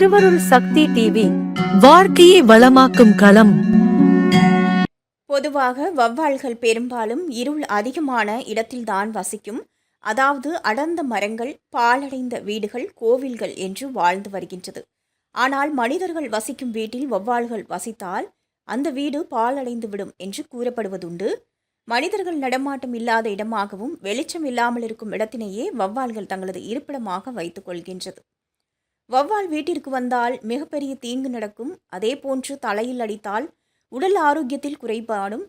திருவருள் சக்தி டிவி வாழ்க்கையை வளமாக்கும் களம். பொதுவாக வவ்வால்கள் பெரும்பாலும் இருள் அதிகமான இடத்தில்தான் வசிக்கும். அதாவது அடர்ந்த மரங்கள் பாலடைந்த வீடுகள் கோவில்கள் என்று வாழ்ந்து வருகின்றது. ஆனால் மனிதர்கள் வசிக்கும் வீட்டில் வவ்வால்கள் வசித்தால் அந்த வீடு பாழடைந்து விடும் என்று கூறப்படுவதுண்டு. மனிதர்கள் நடமாட்டம் இல்லாத இடமாகவும் வெளிச்சம் இல்லாமல் இருக்கும் இடத்தினையே வவ்வால்கள் தங்களது இருப்பிடமாக வைத்துக் கொள்கின்றது. வவ்வால் வீட்டிற்கு வந்தால் மிகப்பெரிய தீங்கு நடக்கும். அதே போன்று தலையில் அடித்தால் உடல் ஆரோக்கியத்தில் குறைபாடும்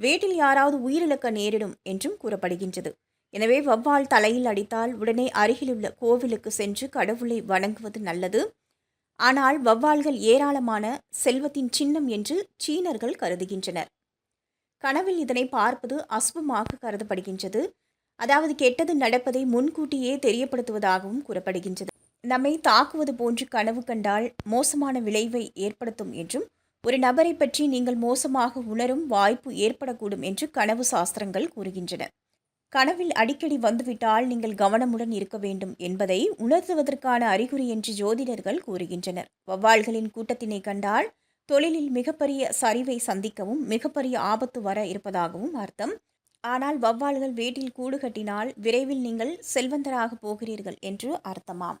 வீட்டில் யாராவது உயிரிழக்க நேரிடும் என்றும் கூறப்படுகின்றது. எனவே வவ்வால் தலையில் அடித்தால் உடனே அருகிலுள்ள கோவிலுக்கு சென்று கடவுளை வணங்குவது நல்லது. ஆனால் வவ்வால்கள் ஏராளமான செல்வத்தின் சின்னம் என்று சீனர்கள் கருதுகின்றனர். கனவில் இதனை பார்ப்பது அசுபமாக கருதப்படுகின்றது. அதாவது கெட்டது நடப்பதை முன்கூட்டியே தெரியப்படுத்துவதாகவும் கூறப்படுகின்றது. நம்மை தாக்குவது போன்று கனவு கண்டால் மோசமான விளைவை ஏற்படுத்தும் என்றும் ஒரு நபரை பற்றி நீங்கள் மோசமாக உணரும் வாய்ப்பு ஏற்படக்கூடும் என்று கனவு சாஸ்திரங்கள் கூறுகின்றன. கனவில் அடிக்கடி வந்துவிட்டால் நீங்கள் கவனமுடன் இருக்க வேண்டும் என்பதை உணர்த்துவதற்கான அறிகுறி என்று ஜோதிடர்கள் கூறுகின்றனர். வவ்வாள்களின் கூட்டத்தினை கண்டால் தொழிலில் மிகப்பெரிய சரிவை சந்திக்கவும் மிகப்பெரிய ஆபத்து வர இருப்பதாகவும் அர்த்தம். ஆனால் வவ்வாள்கள் வீட்டில் கூடு கட்டினால் விரைவில் நீங்கள் செல்வந்தராக போகிறீர்கள் என்று அர்த்தமாம்.